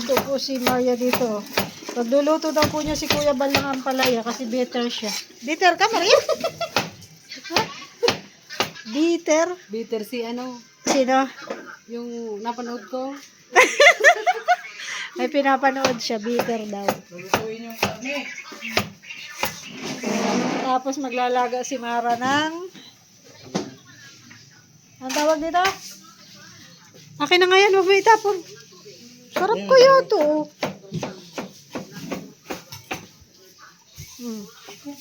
Nagluluto po si Maria dito. Pagluluto daw po niya si Kuya Balang ang palaya kasi bitter siya. Bitter ka, Maria? Bitter? Bitter si ano, Sino? yung napanood ko. May pinapanood siya, bitter daw. Tapos maglalaga si Mara ng... Ang tawag dito? Akin na nga yan, huwag mo itapon. Sarap ko yun to. Hmm. Hmm.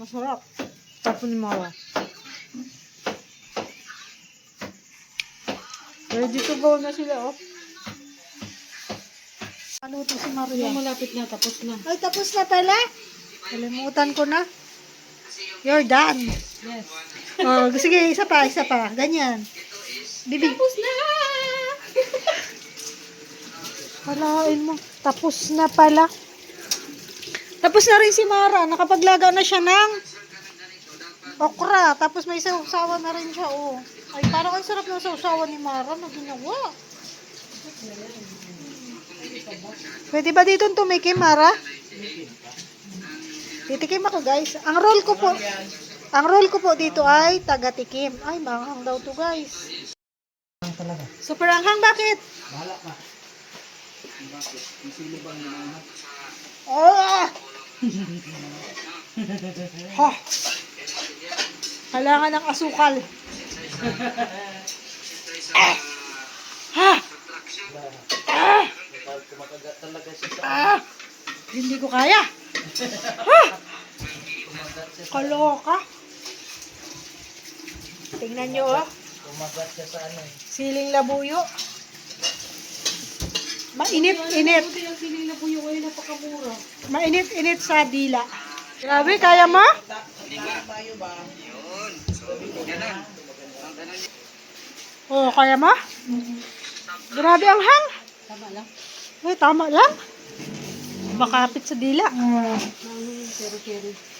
Masarap. Tapon ni Mara. Ready to go na sila, oh. Paluto si Maria. Yung malapit na, tapos na. Ay, tapos na pala. Kalimutan ko na. You're done. Yes. Oh, sige, isa pa, isa pa. Ganyan. Bibig. Tapos na! Palain mo. Tapos na pala. Tapos na rin si Mara. Nakapaglaga na siya ng okra. Tapos may sausawan na rin siya, oh. Ay, parang ang sarap ng sausawan ni Mara na ginawa. Pwede ba dito tumikim, Mara? Titikim ako, guys. Ang roll ko po, ang roll ko po dito ay taga-tikim. Ay, manghang daw to, guys. Super anghang, bakit? Oh! ha! Kailangan ng asukal. ah! Ha! Ah! Ah! Hindi ko kaya. Ha! Kaloka. Tingnan nyo, oh. Siling labuyo. Mainit, init. Buti yung siling na puyo kayo, napakamura. Mainit, init sa dila. Grabe, kaya mo? Oh, kaya mo? Grabe ang hang. Tama lang. Ay, tama lang. Makapit sa dila. Ano yung keri-keri.